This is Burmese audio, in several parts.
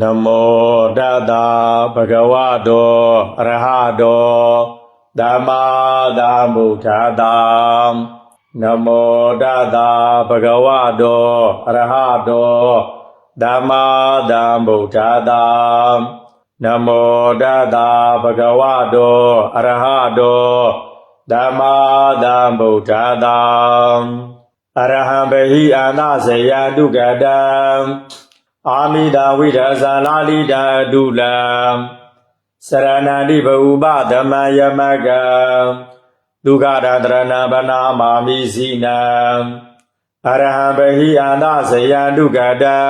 နမောတတဗုဒ္ဓဝါတောအရဟတောသမ္မာသမ္ဗုဒ္ဓတ္တနမောတတဗုဒ္ဓဝါတောအရဟတောသမ္မာသမ္ဗုဒ္ဓတ္တနမောတတဗုဒ္ဓဝါတောအရဟတောသမ္မာသမ္ဗုဒ္ဓတ္တအရဟံဘဟိအာနဇယတုကတံ အာမိတာဝိဒဇာလာလိတာအတုလံစရဏန္တိဘဥပဓမ္မယမကံဒုက္ခရတရဏဗနာမာမိစီနံအရဟံဘဟိအာနဇယံဒုက္ကတံ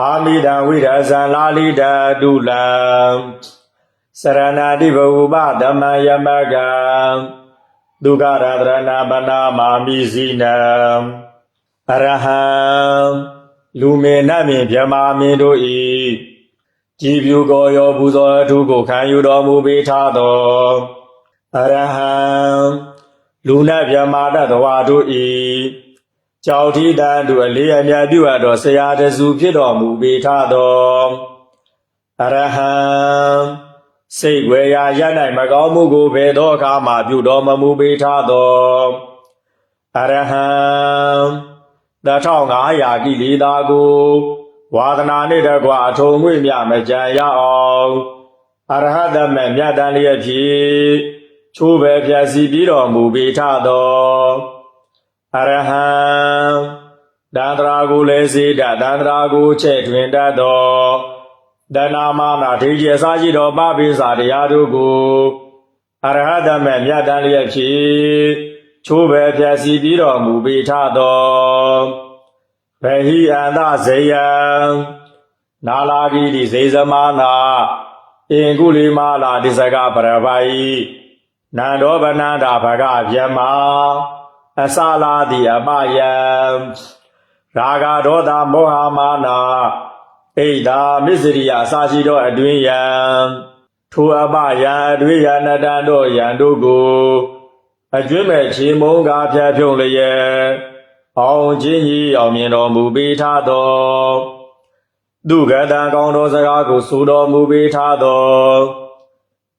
အာမိတာဝိဒဇာလာလိတာအတုလံစရဏန္တိဘဥပဓမ္မယမကံဒုက္ခရတရဏဗနာမာမိစီနံအရဟံ လူမေနတ်မြင်ဗြဟ္မာမင်းတို့ဤကြည်ပြူကိုရောပူဇော်အထုကိုခံယူတော်မူပေးထားသောအရဟံလူနတ်ဗြဟ္မာတတဝါတို့ဤကြောက်ထီတန်တို့အလေးအမြတ်ပြုအပ်သောဆရာတစုဖြစ်တော်မူပေးထားသောအရဟံစိတ်ဝေရာရ၌မကောင်းမှုကိုဘယ်သောအခါမှပြုတော်မမူပေးထားသောအရဟံ 1500ကိလေသာကိုဝါဒနာနှင့်တကွအထုံငွေမြမကြံရအောင်အရဟတမေမြတ်တန်လျက်ဖြင့်ချိုးပဲဖြတ်စီပြီးတော်မူပေထသောအရဟံတန္တရာကိုလည်းစေတတန္တရာကိုချဲ့ထွင်တတ်သောတဏမာနာဒိဋ္ဌိအစာရှိသောပပိစာတရားတို့ကိုအရဟတမေမြတ်တန်လျက်ဖြင့် ချိုးပဲဖြတ်စီပြီးတော်မူပေထသောဗဟိအန္တဇေယံနာလာဂီတိဇေဇမာနာအင်ကုလီမာလာတိစကပရပိုင်နန္ဒောဗနန္ဒဘဂဗျမအစလာတိအပယံရာဂဒေါသမောဟမာနာဣဒာမစ္စရိယအစာရှိသောအတွင်ယံထိုအပယံအတွင်ယံနတံတို့ယံတို့ကို အကျွမ်းမဲ့ချေမုန်းကားဖြတ်ဖြုံလျက်အောင်ချင်းကြီးအောင်မြင်တော်မူပေးထားသောဒုက္ကတံကောင်းသောစကားကိုဆိုတော်မူပေးထားသော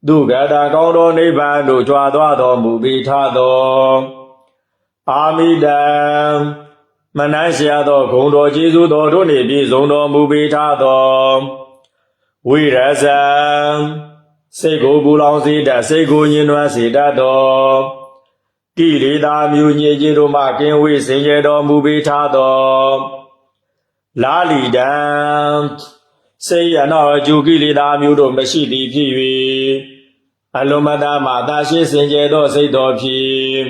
ဒုက္ကတံကောင်းသောနိဗ္ဗာန်သို့ကြွားသွားတော်မူပေးထားသောအာမိတံမနန်းရှာသောဂုံတော်ကျေးဇူးတော်တို့နှင့်ပြည့်စုံတော်မူပေးထားသောဝိရဇံစိတ်ကိုပူလောင်စေတတ်စိတ်ကိုညှဉ်းနှွမ်းစေတတ်သော ကိလေသာမျိုးညစ်ကြေးတို့မှကင်းဝေးစင်ကြယ်တော်မူပေးထားသောလာလီတံစေရနောအကျုကိလေသာမျိုးတို့မရှိသည်ဖြစ်၍အလုံးမတမှအသာရှိစင်ကြယ်သောစိတ်တော်ဖြင့်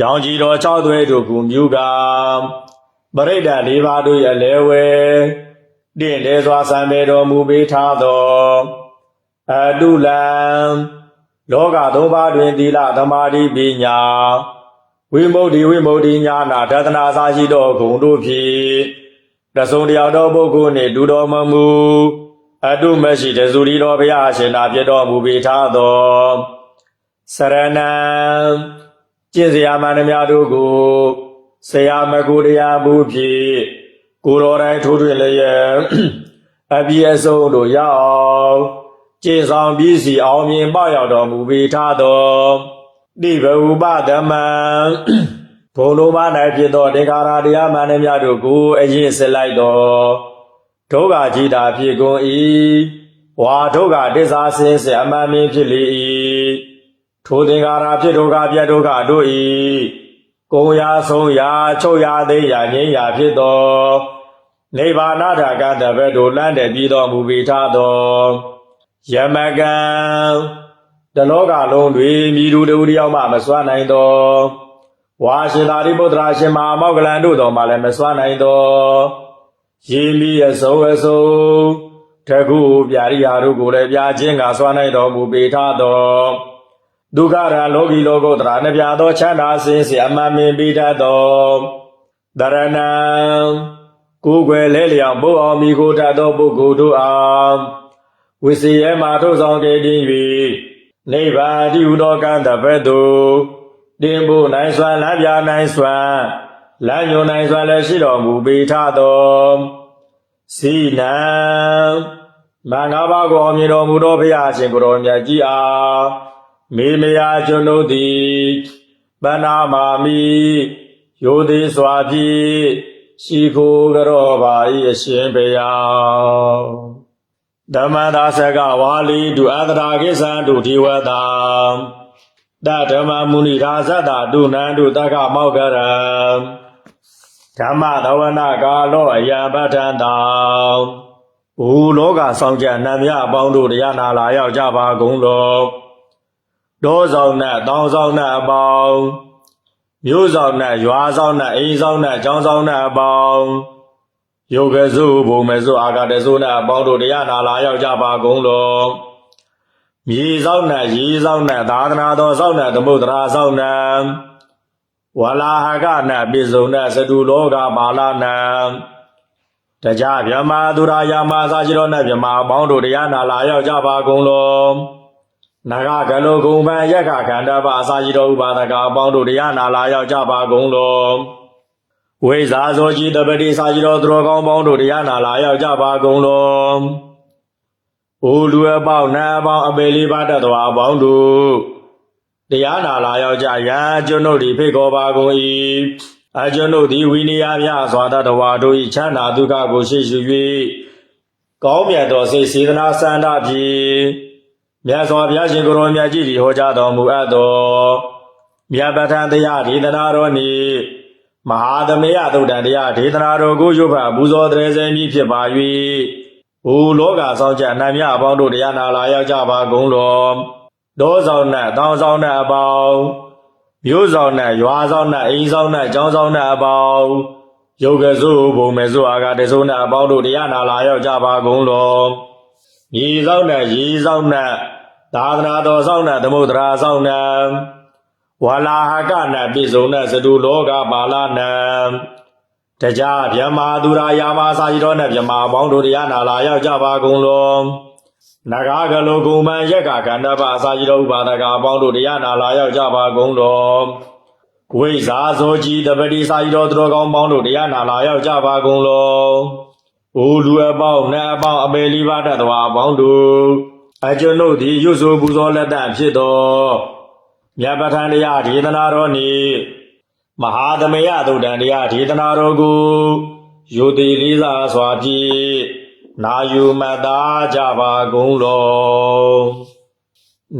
ရောင်ကြီးတော်၆သွဲတို့ကိုမြူကပရိဒတ်၄ပါးတို့ရဲ့လဲဝဲတင့်လဲစွာဆံပေတော်မူပေးထားသောအတုလံ လောကသုံးပါးတွင်သီလသမာဓိပညာဝိမု ക്തി ဝိမု ക്തി ညာနာဒသနာစာရှိသောဂုဏ်တို့ဖြင့်တဆုံတယောက်သောပုဂ္ဂိုလ်နှင့်ဒူတော်မမူအတုမရှိတဇူရီတော်ဘုရားရှင်နာပြတော်မူပေထားသောစရဏံကျင့်စရာမန္တများတို့ကိုဆရာမကူတရားဘူးဖြင့်ကိုယ်တော်တိုင်ထိုးထွင်းလျက်အပြည့်အစုံတို့ရအောင် ကျေဆောင်ပြီးစီအောင်မြင်ပေါ့ရောက်တော်မူပေထားသောတိဘဥပဓမ္မံဘုံလုံးပါ၌ဖြစ်သောတေကာရတရားမှန်သမျှတို့ကိုအရင်ဆက်လိုက်သောဒုက္ခကြီးတာဖြစ်ကုန်၏ဝါဒုက္ခတစ္ဆာစင်စေအမှန်မြင်ဖြစ်လေ၏ထိုသင်္ကာရဖြစ်ဒုက္ခပြတ်ဒုက္ခတို့၏ကုံရာဆုံးရာချုပ်ရာသိရာငြိမ်းရာဖြစ်သောနိဗ္ဗာနတာကတဘက်တို့လမ်းတည်ပြီးတော်မူပေထားသော ယမကံတလောကလုံးတွင်မြည်သူတူတယောက်မှမစွမ်းနိုင်သောဝါရှင်သာရိပုတ္တရာရှင်မဟာမောဂလန်တို့တော်မှလည်းမစွမ်းနိုင်သောရေမီအစုံအစုံတကုပြရိယာတို့ကိုလည်းပြခြင်းကစွမ်းနိုင်တော်မူပေထားသောဒုက္ခရာလောကီလောကုတ္တရာနှပြသောချမ်းသာစင်စေအမှန်မြင်ပေတတ်သောတရဏံကိုယ်ွယ်လဲလျောင်ဘုအောင်မိကိုတတ်သောပုဂ္ဂိုလ်တို့အား ဝိစီယမထုတ်ဆောင်ခဲ့ခြင်း၍နိဗ္ဗာန်တိဟုသောကံတပတ်သို့တင်ဖို့နိုင်စွာလမ်းပြနိုင်စွာလမ်းညွန်နိုင်စွာလည်းရှိတော်မူပေထသောစီနံမင်္ဂပါကိုအမြင်တော်မူသောဘုရားရှင်ကိုယ်တော်မြတ်ကြီးအားမေမယာကျွန်ုပ်သည်ပဏာမာမိယောသေးစွာဖြင့်ရှိခိုးကြောပါ၏အရှင်ဘုရား ဓမ္မသာစကဝါလီဒုအတ္တရာကိသံဒုဒီဝတာတဓမ္မမုနိရာဇတဒုနန္တုတက္ကမောက္ကရံဓမ္မသဝနာကာလောအယံပဋ္ဌံတောင်ဘူလောကဆောင်ကြနတ်မြအပေါင်းတို့တရားနာလာရောက်ကြပါကုန်လောဒေါဆောင်နဲ့တောင်းဆောင်နဲ့အပေါင်းမြို့ဆောင်နဲ့ရွာဆောင်နဲ့အိမ်ဆောင်နဲ့ကျောင်းဆောင်နဲ့အပေါင်း ယုတ်ကစုဘုံမစုအာဂတစုနဲ့အပေါင်းတို့တရားနာလာရောက်ကြပါကုန်လောမြေဆောင်နဲ့ရေဆောင်နဲ့သာသနာတော်ဆောင်နဲ့သမုဒ္ဒရာဆောင်နဲ့ဝလာဟကနပိစုံနသတုလောကပါလနံတကြဗြဟ္မာသူရာယာမသာရှိတော်နဲ့ဗြဟ္မာအပေါင်းတို့တရားနာလာရောက်ကြပါကုန်လောနဂကလုကုံပံယက္ခခန္ဓာပအစာရှိတော်ဥပါဒကအပေါင်းတို့တရားနာလာရောက်ကြပါကုန်လော ဝိဇာဇောจิตပတိစာရှိတော်သူတော်ကောင်းပေါင်းတို့တရားနာလာရောက်ကြပါကုန်လောအိုလူအပေါင်းနတ်အပေါင်းအပေလေးပါတတ်တော်အပေါင်းတို့တရားနာလာရောက်ကြရန်ကျွန်ုပ်သည်ဖိတ်ခေါ်ပါကုန်၏အကျွန်ုပ်သည်ဝိနည်းမြစွာတတဝါတို့၏ချမ်းသာဒုက္ခကိုရှိရှိ၍ကောင်းမြတ်သောစိတ်စေတနာစန္ဒဖြင့်မြတ်စွာဘုရားရှင်ကိုယ်တော်မြတ်ကြီးသည်ဟောကြားတော်မူအပ်သောမြတ်ပဋ္ဌာန်းတရားဒေသနာတော်နှင့် မဟာသမေယသုတ်တန်တရားဒေသနာတော်ကိုရုပ်ဖတ်ပူဇော်တရေစေမည်ဖြစ်ပါ၍ဘူလောကဆောင်ကြအနတ်မြအပေါင်းတို့တရားနာလာရောက်ကြပါကုန်လောဒေါဆောင်နဲ့တောင်းဆောင်နဲ့အပေါင်းမြို့ဆောင်နဲ့ရွာဆောင်နဲ့အိမ်ဆောင်နဲ့ကျောင်းဆောင်နဲ့အပေါင်းယုတ်ကစုဘုံမဲ့စုအာဂတစုနဲ့အပေါင်းတို့တရားနာလာရောက်ကြပါကုန်လောညီဆောင်နဲ့ရီဆောင်နဲ့သာသနာတော်ဆောင်နဲ့သမုဒ္ဒရာဆောင်နဲ့ ဝလာဟကနဲ့ပြည်စုံနဲ့သတုလောကပါလနဲ့တကြဗြဟ္မာသူရာယာမစာကြီးတော်နဲ့ဗြဟ္မာအပေါင်းတို့တရားနာလာရောက်ကြပါကုန်လောနဂါကလုကုံပံယက္ခကန္တပအစာကြီးတော်ဥပါဒကအပေါင်းတို့တရားနာလာရောက်ကြပါကုန်တော်ဝိဇာဇောကြီးတပတိစာကြီးတော်သူတော်ကောင်းပေါင်းတို့တရားနာလာရောက်ကြပါကုန်လောအိုလူအပေါင်းနတ်အပေါင်းအပေလေးပါးတတ်တော်အပေါင်းတို့အကျွန်ုပ်သည်ရွတ်ဆိုပူဇော်လက်တန့်ဖြစ်တော် မြတ်ပဋ္ဌာန်းတရားဒေသနာတော်နှင့်မဟာသမယသုတ်တန်တရားဒေသနာတော်ကိုယုတိလေးစားစွာဖြင့်နာယူမတ္တာကြပါကုန်လော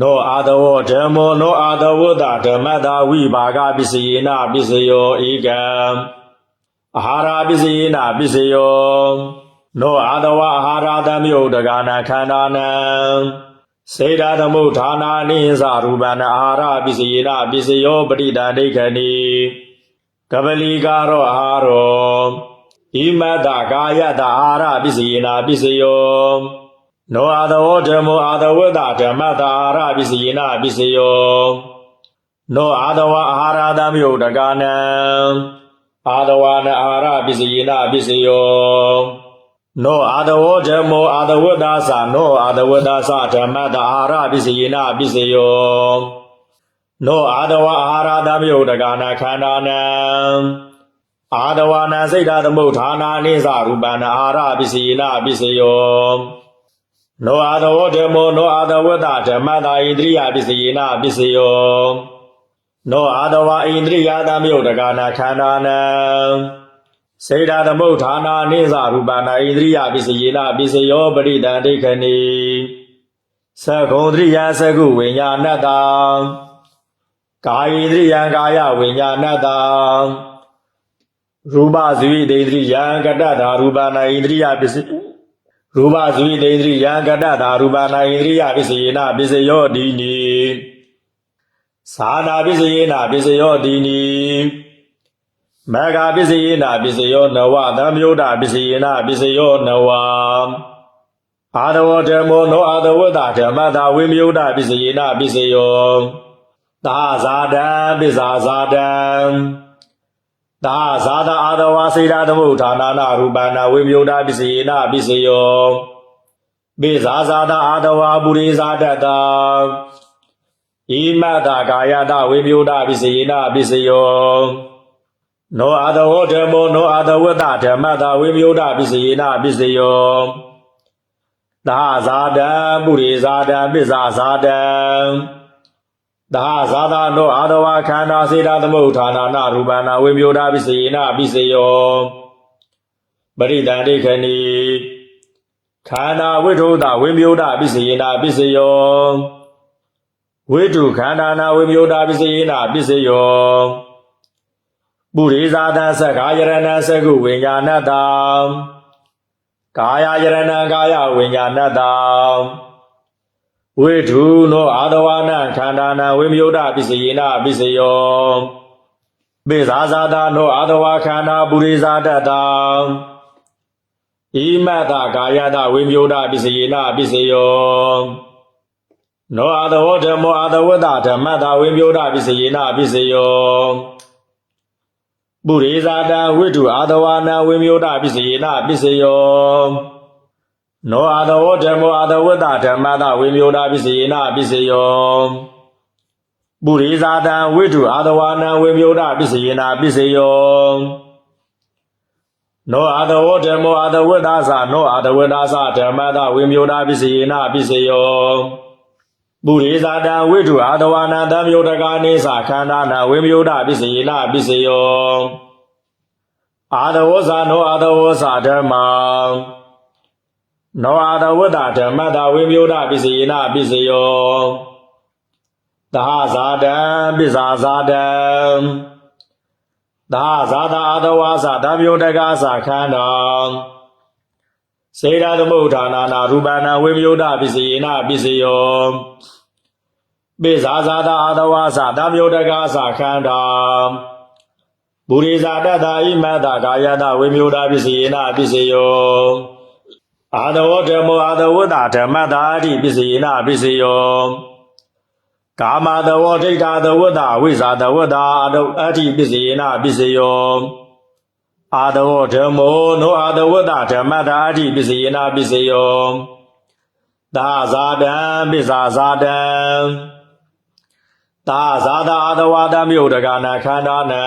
နောအာတဝဓမ္မောနောအာတဝတ္တဓမ္မတာဝိဘာဂပစ္စယေနပစ္စယောဧကံအာဟာရပစ္စယေနပစ္စယောနောအာတဝအာဟာရတမြုတ်တကနာခန္ဓာနံ စေတသမုဋ္ဌာနာနိသရူပနာအာဟာရပစ္စယေနပစ္စယောပရိဒာဒိဋ္ဌာနိကပလီကာရောအာဟာရောဣမတကာယတအာရပစ္စယေနာပစ္စယောနောအာတဝဓမ္မောအာတဝတဓမ္မတအာရပစ္စယေနာပစ္စယောနောအာတဝအာဟာရတမြုတ်တကနံအာတဝနအာရပစ္စယေနာပစ္စယော နောအာတဝဓမ္မောအာတဝတ္တသနောအာတဝတ္တသဓမ္မတအာရပစ္စယေနာပစ္စယောနောအာတဝအာဟာရတမြုတ်တကနာခန္ဓာနံအာဒဝနာစိတ်ဓာသမုဋ္ဌာနာနိသရူပနာအာရပစ္စယေနပစ္စယောနောအာဒဝဓမ္မောနောအာဒဝတ္တဓမ္မတာဣန္ဒြိယပစ္စယေနပစ္စယောနောအာဒဝဣန္ဒြိယသမယုတ်တကနာခန္ဓာနံ စေတသမုဋ္ဌာနာနိသရူပနာဣန္ဒြိယပစ္စယေနပစ္စယောပရိဒံဒိဋ္ဌနိသကုံတရိယသကုဝိညာဏတ္တကာယိတရိယကာယဝိညာဏတ္တရူပဇဝိတေတရိယကတ္တဓာရူပနာဣန္ဒရိယပစ္စရူပဇဝိတေတရိယကတ္တဓာရူပနာဣန္ဒရိယပစ္စယေနပစ္စယောတိနိသာနာပစ္စယေနပစ္စယောတိနိ မေဃပစ္စယေနပစ္စယောနဝသံယုဒ္ဓပစ္စယေနပစ္စယောနဝအာဒဝဓမ္မောနောအာဒဝတ္တဓမ္မတာဝိမယုဒ္ဓပစ္စယေနပစ္စယောသာဇာတံပစ္စာဇာတံသာဇာတာအာဒဝစေတသမုဋ္ဌာနာနာရူပနာဝိမယုဒ္ဓပစ္စယေနပစ္စယောပိဇာဇာတာအာဒဝပုရိဇာတတံဣမတကာယတဝိမယုဒ္ဓပစ္စယေနပစ္စယော နောအာတဝောဓမ္မောနောအာတဝတ္တဓမ္မတာဝိမယုဒပစ္စယေနပစ္စယောသာဇာတံပုရိဇာတံပစ္ဆာဇာတံသာဇာတာနောအာတဝခန္ဓာစေတသမုဋ္ဌာနာနာရူပနာဝိမယုဒပစ္စယေနပစ္စယောပရိတန္တိခဏီခန္ဓာဝိထုဒဝိမယုဒပစ္စယေနပစ္စယောဝိတုခန္ဓာနာဝိမယုဒပစ္စယေနပစ္စယော ပုရိဇာတသက္ခာယရဏသကုဝိညာဏတံကာယယရဏကာယဝိညာဏတံဝိထုနောအာတဝနာခန္ဓာနာဝိမယုဒပစ္စယေနပစ္စယောပိဇာဇာတနောအာတဝခန္ဓာပုရိဇာတတံဣမတကာယတဝိမယုဒပစ္စယေနပစ္စယောနောအာတဝဓမ္မောအာတဝတ္တဓမ္မတဝိမယုဒပစ္စယေနပစ္စယော ပုရိဇာတဝိတုအာတဝနာဝိမယုဒပစ္စယေနပစ္စယောနောအာတဝဓမ္မောအာတဝတ္တဓမ္မတဝိမယုဒပစ္စယေနပစ္စယောပုရိဇာတဝိတုအာတဝနာဝိမယုဒပစ္စယေနပစ္စယောနောအာတဝဓမ္မောအာတဝတ္တသနောအာတဝတ္တသဓမ္မတဝိမယုဒပစ္စယေနပစ္စယော ပုရိဇာတဝိတုအာတဝနာတံယုတကာနိသခန္ဓာနာဝိမယုဒပစ္စယေနပစ္စယောအာတဝဇာနောအာတဝဇာဓမ္မာနောအာတဝတ္တဓမ္မတာဝိမယုဒပစ္စယေနပစ္စယောသဟဇာတံပစ္စာဇာတံသဟဇာတာအာတဝဇာဓမ္မယုတကာသခန္ဓာ စေရသမုဋ္ဌာနာနာရူပနာဝိမယုဒပစ္စယေနပစ္စယောပိဇာဇာတာအာတဝါသဓမ္မယုတကာသခန္ဓာပုရိဇာတတဣမတကာယတဝိမယုဒပစ္စယေနပစ္စယောအာတဝဓမ္မောအာတဝတ္တဓမ္မတာအတိပစ္စယေနပစ္စယောကာမတဝဒိဋ္ဌတဝတ္တဝိဇာတဝတ္တအာတအတိပစ္စယေနပစ္စယော အာတဝဓမ္မောနောအာတဝတ္တဓမ္မတာအတိပစ္စယေနပစ္စယောသာဇာတံပစ္စာဇာတံသာဇာတာအတဝါဒမြုတ်တကနာခန္ဓာနံ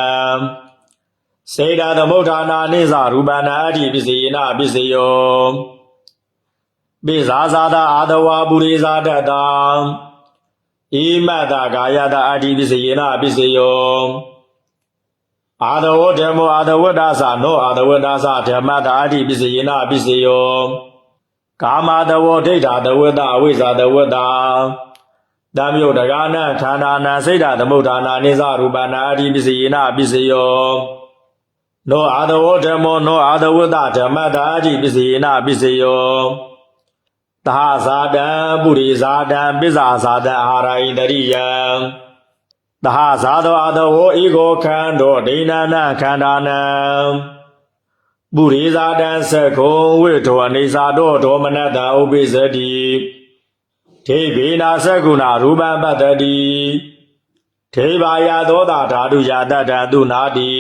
စေတသမုဋ္ဌာနာနိသရူပနာအတ္တိပစ္စယေနပစ္စယောပိဇာဇာတာအာတဝါပုရိဇာတတံဣမတကာယတအတ္တိပစ္စယေနပစ္စယော အာတဝဓမ္မောအာတဝတ္တသနောအာတဝတ္တသဓမ္မတာအတ္တိပစ္စယေနပစ္စယောကာမတဝဒိဋ္ဌတဝတ္တအဝိဇ္ဇာတဝတ္တတံမြုတ်တကာနခန္ဓာနာစိတ်ဓာသမုဋ္ဌာနာနိသရူပနာအတ္တိပစ္စယေနပစ္စယောနောအာတဝဓမ္မောနောအာတဝတ္တဓမ္မတာအတ္တိပစ္စယေနပစ္စယောသဟဇာတံပုရိဇာတံပစ္ဆာဇာတံအာဟာရိတရိယံ သဟဇာတောအာတဝဧကောခန္တောဒိဏနာခန္ဓာနံပုရိဇာတံသက္ခောဝိထောအနေစာတောဒေါမနတံဥပိစတိထေဘိနာသကုဏရူပံပတ္တိထေဘာယသောတာဓာတုယတတ္တသူနာတိ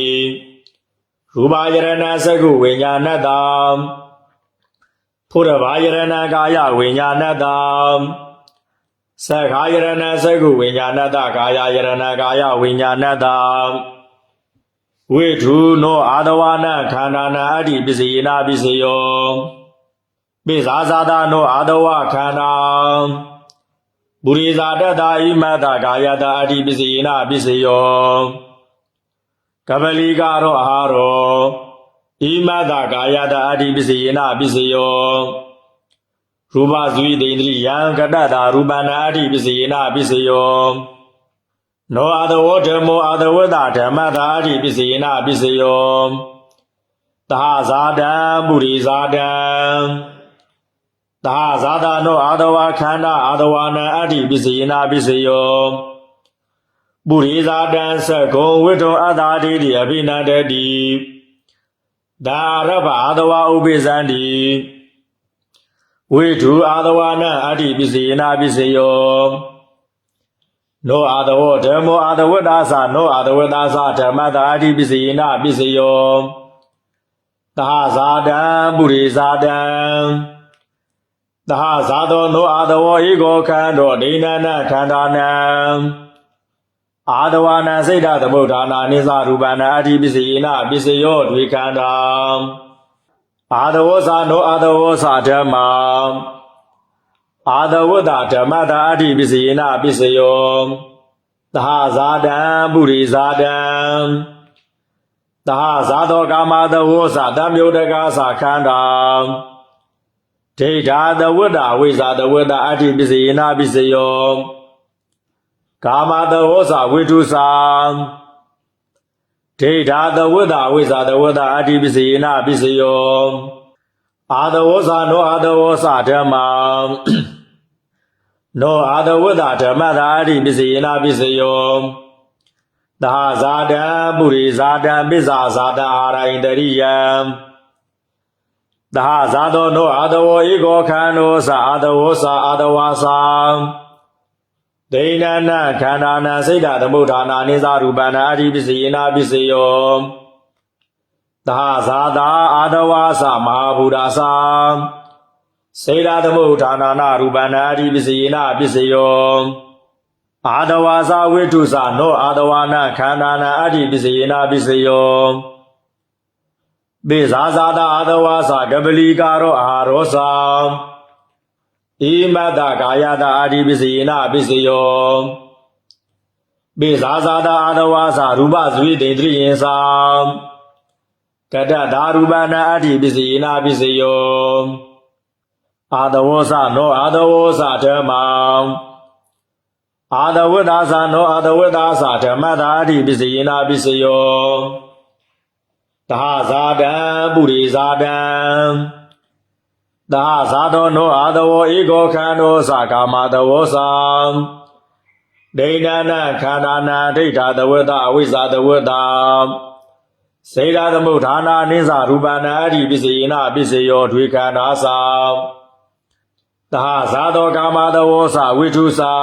ရူပယရဏသကုဝိညာဏတံဖုရဘာယရဏကာယဝိညာဏတံ သက္ခာယရဏသကုဝိညာဏတကာယယရဏကာယဝိညာဏတံဝိထုနောအာတဝနာခန္ဓာနာအတ္တိပစ္စယေနာပစ္စယောပိဇာဇာတာနောအာတဝခန္ဓာပုရိဇာတတဣမတကာယတအတ္တိပစ္စယေနပစ္စယောကပလီကာရောအာရောဣမတကာယတအတ္တိပစ္စယေနပစ္စယော ရူပဇဝိတေန္ဒရိယံကတတာရူပနာအတ္တိပစ္စယေနပစ္စယောနောအတဝဓမ္မောအတဝတ္တဓမ္မတာအတ္တိပစ္စယေနပစ္စယောသဟဇာတံပုရိဇာတံသာဇာတာနောအာတဝခန္ဓာအာတဝနံအတ္တိပစ္စယေနာပစ္စယောပုရိဇာတံသက္ကုံဝိတောအတ္တာတိတိအဘိနန္တတိဒါရဘအာတဝဥပိသန္တိ ဝိထုအာတဝနံအတ္တိပစ္စယေနာပစ္စယောနောအာတဝဓမ္မောအာတဝတ္တာသနောအာတဝတ္တာသဓမ္မတာအတ္တိပစ္စယေနာပစ္စယောသာဇာတံပုရိဇာတံသဟဇာသောနောအာတဝေဧကောခန္တောဒိဏနာခန္ဓာနံအာတဝနာစိတ်ဓာသမုဋ္ဌာနာနိသရူပနာအဋ္ဌိပစ္စယေနပစ္စယောဒွေခန္ဓာ အာတဝောသာနောအာတဝောသာဓမ္မာအာတဝတ္တဓမ္မတာအဋ္ဌိပစ္စယေနပစ္စယောသဟဇာတံပုရိဇာတံသဟဇာတောကာမတဝောသာတံမြုတကာသာခန္ဓာဒိဋ္ဌာတဝတ္တဝိဇာတဝတ္တအဋ္ဌိပစ္စယေနပစ္စယောကာမတဝောသာဝိတုသာ ဒိဋ္ဌာတဝတ္တဝိဇာတဝတ္တအဋ္ဌိပစ္စယေနပစ္စယောအာတဝောသာနောအာတဝောသာဓမ္မာနောအာတဝတ္တဓမ္မတာအဋ္ဌိပစ္စယေနပစ္စယောသာဇာတံပုရိဇာတံပစ္စာဇာတအာရိန္တရိယံသာဇာတောနောအာတဝောဧကောခန္နောသာအာတဝောသာအာတဝါသာ ဒိဏနခန္ဓာနစိတ်ဓာသမုဋ္ဌာနာနိသရူပနာအဋ္ဌိပစ္စယေနပစ္စယောသာဇာတာအာတဝါသမဟာဘူရာသာစေရာသမုဋ္ဌာနာနာရူပနာအဓိပစ္စယေနပစ္စယောအာတဝါစာဝိထုစာနောအာတဝါနခန္ဓာနာအဓိပစ္စယေနပစ္စယောပေဇာဇာတာအာတဝါစာကပလီကာရောအာရောစာ ဣမတ္တကာယတာအဓိပစ္စယေနပစ္စယောပေဇာဇာတာအာတဝါစာရူပဇဝိတေတရိယင်စာကတ္တဒါရူပနာအဓိပစ္စယေနပစ္စယောအာတဝောသနောအာတဝောသဓမ္မောအာတဝိဒါသနောအာတဝိဒါသဓမ္မတာအဋ္ဌိပစ္စယေနာပစ္စယောသဟဇာတံပုရိဇာတံ သဟဇာတောနောအာတဝောဧကောခန္တောသကာမတဝောသံဒိဏနခန္ဓာနာဒိဋ္ဌာတဝတ္တအဝိဇ္ဇာတဝတ္တစေရာသမုဋ္ဌာနာနိစ္စရူပနာအဋ္ဌိပစ္စယေနာပစ္စယောဒွေခန္ဓာသံသဟဇာတောကာမတဝောသဝိထုသာ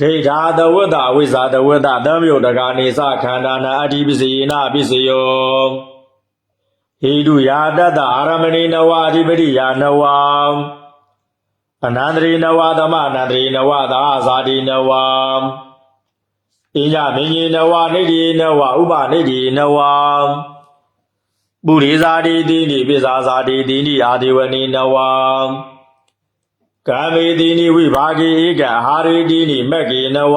ဒိဋ္ဌာတဝတ္တဝိဇာတဝတ္တသံယုတ်တကာနေသခန္ဓာနာအဋ္ဌိပစ္စယေနပစ္စယော ဟိတုယာတတ္တအာရမဏိနဝအဓိပတိယာနဝအနန္တရိနဝသမအနန္တရိနဝသာဇာတိနဝဣညမင်းကြီးနဝနိတိနဝဥပနိတိနဝပုရိဇာတိတိနိပိဇာဇာတိတိနိအာဒီဝနိနဝကာမေတိနိဝိဘာဂိဧကအာဟာရေတိနိမက္ကေနဝ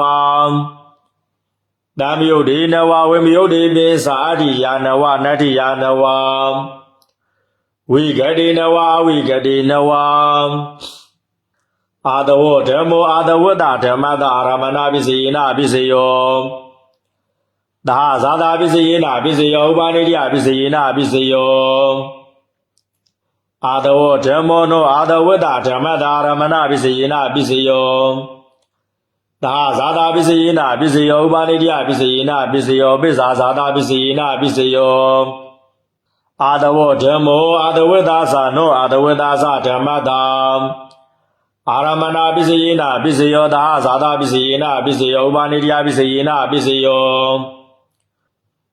တမယုတ်ဒေနဝဝေမယုတ်ဒေပိသာအဋ္ဌိယာနဝနတ္ထိယာနဝဝိဂတိနဝဝိဂတိနဝအာတဝဓမ္မောအာတဝတ္တဓမ္မတအာရမဏပိစေနပိစေယောသာဇာတာပိစေယနာပိစေယောဥပါနိတိယပိစေယနာပိစေယောအာတဝဓမ္မောနောအာတဝတ္တဓမ္မတာရမဏပိစေယနာပိစေယော သာဇာတာပိစေယနာပိစေယောဥပါနိတိယပိစေယနာပိစေယောပိဇာဇာတာပိစေယနာပိစေယောအာတဝဓမ္မောအာတဝတ္တသာနောအာတဝတ္တသဓမ္မတာအာရမဏပိစေယနာပိစေယောသာဇာတာပိစေယနာပိစေယောဥပါနိတိယပိစေယနာပိစေယော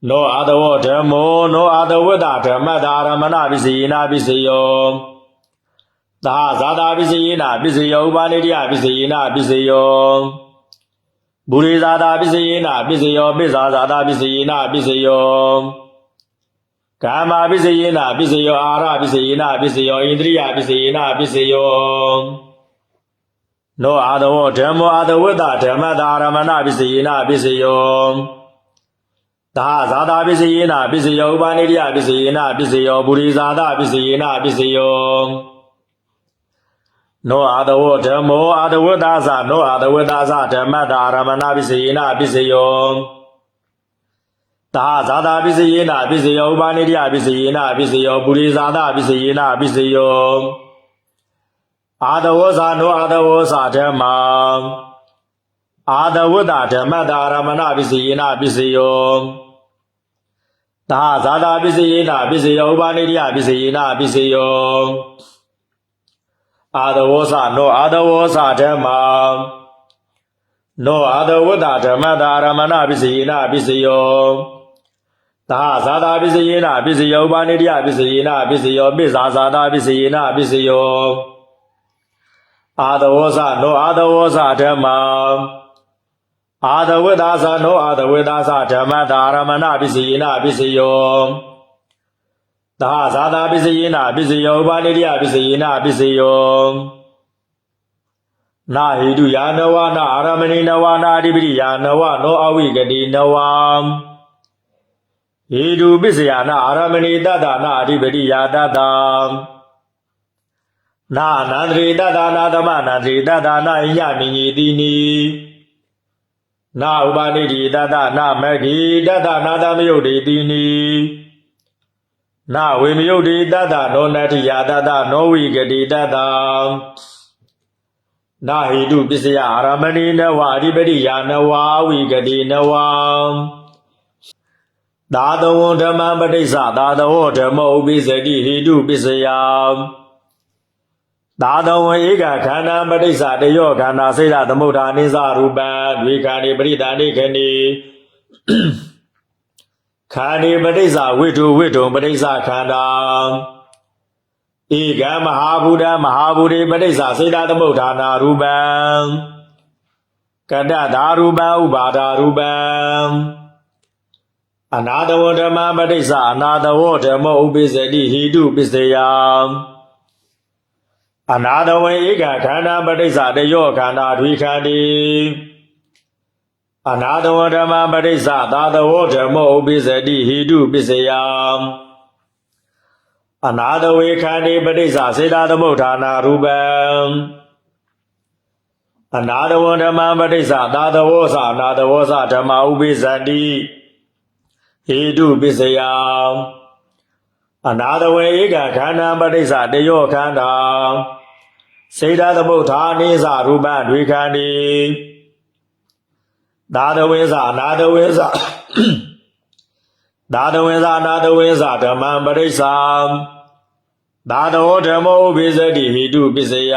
နောအာတဝဓမ္မောနောအာတဝတ္တဓမ္မတာရမဏပိစေယနာပိစေယောသာဇာတာပိစေယနာပိစေယောဥပါနိတိယပိစေယနာပိစေယော ဘူရိဇာတာပိစေယနာပိစေယောပိဇာဇာတာပိစေယနာပိစေယောကာမပိစေယနာပိစေယောအာရပိစေယနာပိစေယောဣန္ဒြိယပိစေယနာပိစေယောနောအာတဝဓမ္မောအာတဝတ္တဓမ္မတာရမဏပိစေယနာပိစေယောသာဇာတာပစ္စယေနပစ္စယောဥပနိရိယပစ္စယေနပစ္စယောပုရိဇာတာပစ္စယေနပစ္စယော နောအာတဝဓမ္မောအာတဝတ္တသနောအာတဝတ္တသဓမ္မတာရမဏပစ္စယေနပစ္စယောသာဇာတာပစ္စယေနပစ္စယောဥပနိရိယပစ္စယေနပစ္စယောပုရိဇာတာပစ္စယေနပစ္စယောအာတဝဇာနောအာတဝဇာဓမ္မာအာတဝတ္တဓမ္မတာရမဏပစ္စယေနပစ္စယောသာဇာတာပစ္စယေနာပစ္စယောဥပနိရိယပစ္စယေနာပစ္စယော အာတဝောသနောအာတဝောသဓမ္မာနောအာတဝတ္တဓမ္မတာရမဏပစ္စယေနာပစ္စယောသာဇာတာပစ္စယေနာပစ္စယောဥပနိရိယပစ္စယေနာပစ္စယောပိဇာဇာတာပစ္စယေနာပစ္စယောအာတဝောသနောအာတဝောသဓမ္မာအာသဝိသာသနောအာသဝိသာသဓမ္မတာရမဏပစ္စယေနပစ္စယော သာဇာတာပစ္စယေနပစ္စယောဥပါလိယပစ္စယေနပစ္စယောနာဟိတုယာနဝနာအာရမဏိနဝနာအဓိပတိယာနဝနောအဝိကတိနဝဟိတုပစ္စယနာအာရမဏိတတ္တနာအဓိပတိယာတတ္တနာအနန္တရိတတ္တနာသမအနန္တရိတတ္တနာဣညမိညိတိနိနာဥပါနိတိတတ္တနာမဂ္ဂိတတ္တနာသမယုတ်တိတိနိ နာဝေမယုတ်တိတတ္တနောနတ္ထိယာတတ္တနောဝိကတိတတ္တနာဟိတုပစ္စယအာရမဏိနဝအဓိပတိယာနဝဝိကတိနဝသာသဝံဓမ္မပဋိစ္စသာသဝဓမ္မဥပိစတိဟိတုပစ္စယသာသဝံဧကခန္ဓာပဋိစ္စတယောခန္ဓာစေတသမုဋ္ဌာနိသရူပံဒွေခန္ဒီပရိဒါနိခဏီ ခန္ဒီပဋိစ္စဝိတုဝိတုံပဋိစ္စခန္ဓာဧကမဟာဗုဒ္ဓမဟာဗုဒ္ဓေပဋိစ္စစေတသမုဋ္ဌာနာရူပံကတ္တသာရူပံဥပါဒာရူပံအနာတဝဓမ္မပဋိစ္စအနာတဝဓမ္မဥပိစတိဟိတုပစ္စယအနာတဝေဧကခန္ဓာပဋိစ္စတယောခန္ဓာဒွိခန္တိ အနာတဝဓမ္မပဋိစ္စသာတဝဓမ္မဥပိစတိဟိတုပစ္စယအနာတဝေခန္တိပဋိစ္စစေတသမုဋ္ဌာနာရူပံအနာတဝဓမ္မပဋိစ္စသာတဝောသအနာတဝောသဓမ္မဥပိစတိဟိတုပစ္စယအနာတဝေဧကခန္ဓာပဋိစ္စတယောခန္ဓာစေတသမုဋ္ဌာနိသရူပဒွေခန္တိ သာတဝိသအနာတဝိသသာတဝိသအနာတဝိသဓမ္မပရိစ္ဆာသာတဝဓမ္မောဥပိစတိဟိတုပစ္စယ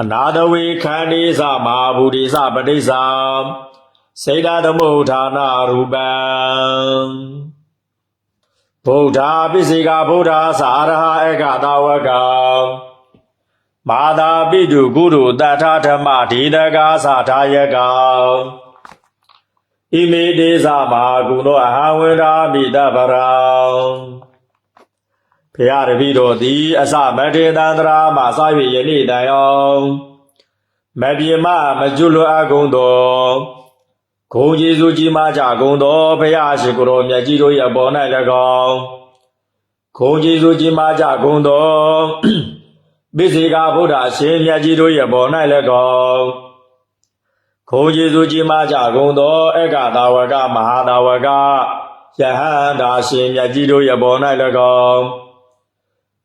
အနာတဝေခန္တိသမဟာဘူရိသပရိစ္ဆာစေတသမုဋ္ဌာနာရူပံဗုဒ္ဓပိစိကဗုဒ္ဓသာရဟဧကသာဝက မာသာပိတုကုရုတထာဓမ္မဒေတကာသာထာယကဣမေတေသမဟာကုသောအဟံဝေရာမိတဗရံဖရာတပည့်တော်သည်အစမထေတန္တရာမှစ၍ယနေ့တိုင်အောင်မပြေမမကျွလွအကုံတော်ဂုံကျေးဇူးကြီးမားကြကုန်သောဘုရားရှိခိုးတော်မြတ်ကြီးတို့ရဲ့ပေါ်၌၎င်းဂုံကျေးဇူးကြီးမားကြကုန်သော ပိစိကာဗုဒ္ဓရှင်မြတ်ကြီးတို့ရဲ့ပေါ်၌၎င်းဂုံကျေးဇူးကြီးမားကြကုန်သောဧကသာဝကမဟာသာဝကယဟန္တာရှင်မြတ်ကြီးတို့ရဲ့ပေါ်၌၎င်း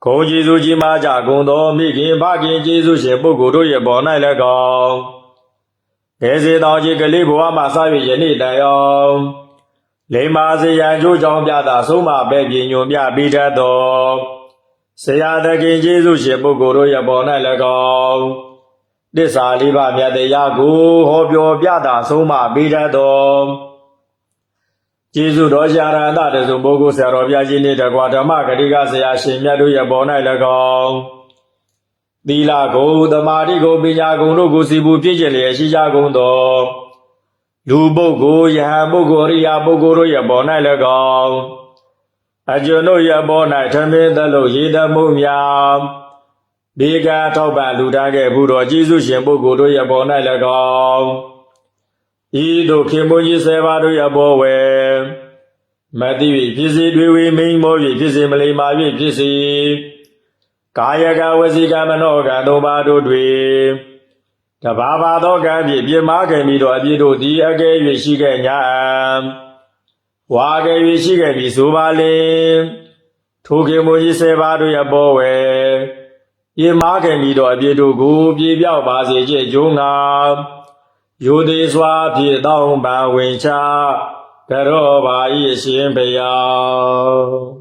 ဂုံကျေးဇူးကြီးမားကြကုန်သောမိခင်ဖခင်ကျေးဇူးရှင်ပုဂ္ဂိုလ်တို့ရဲ့ပေါ်၌၎င်းဘယ်စေတော်ကြီးကလေးဘဝမှာစ၍ယနေ့တိုင်အောင်လိမ္မာစေရန်ကျိုးကြောင့်ပြတာဆုံးမပဲ့ပြညွန်ပြပြီးတတ်သော ဆရာသခင်ကျေးဇူးရှင်ပုဂ္ဂိုလ်တို့ရဲ့ပေါ်၌၎င်းတစ္ဆာလေးပါးမြတ်တရားကိုဟောပြောပြတာဆုံးမပြီးတတ်သောကျေးဇူးတော်ရှာရန္တတစုံပုဂ္ဂိုလ်ဆရာတော်ဘုရားကြီးနေတကွာဓမ္မဂတိကဆရာရှင်မြတ်တို့ရဲ့ပေါ်၌၎င်းသီလကိုသမာဓိကိုပညာကုံတို့ကိုစီပူပြည့်ကျက်လျက်ရှိကြကုန်သောလူပုဂ္ဂိုလ်ယဟန်ပုဂ္ဂိုလ်အရိယာပုဂ္ဂိုလ်တို့ရဲ့ပေါ်၌၎င်း အကျွန်ုပ်ရဲ့ပေါ်၌ထမင်းသလို့ရေတမှုများဒီကထောက်ပံ့လူထားခဲ့ဘူးတော်ကျေးဇူးရှင်ပုဂ္ဂိုလ်တို့ရဲ့ပေါ်၌၎င်းဤတို့ခင်မွန်ကြီးဆယ်ပါးတို့ရဲ့ပေါ်ဝယ်မတိ၍ဖြစ်စေတွေဝေမိန်မော၍ဖြစ်စေမလိမ္မာ၍ဖြစ်စေကာယကဝစီကမနောကသုံးပါးတို့တွင်တဘာဘာသောကံဖြင့်ပြမခင်ပြီးတော့အပြည့်တို့သည်အကဲ၍ရှိခဲ့ညာ ဝါကဲ၍ရှိခဲ့ပြီဆိုပါလင်ထိုခင်မူကြီးဆယ်ပါးတို့ရဲ့ပေါ်ဝယ်ပြမခင်ပြီးတော့အပြည့်တို့ကိုပြေပြောက်ပါစေကြကြုံငါယိုသေးစွာဖြင့်တောင်းပန်ဝင်ချကြရောပါ၏အရှင်ဘုရား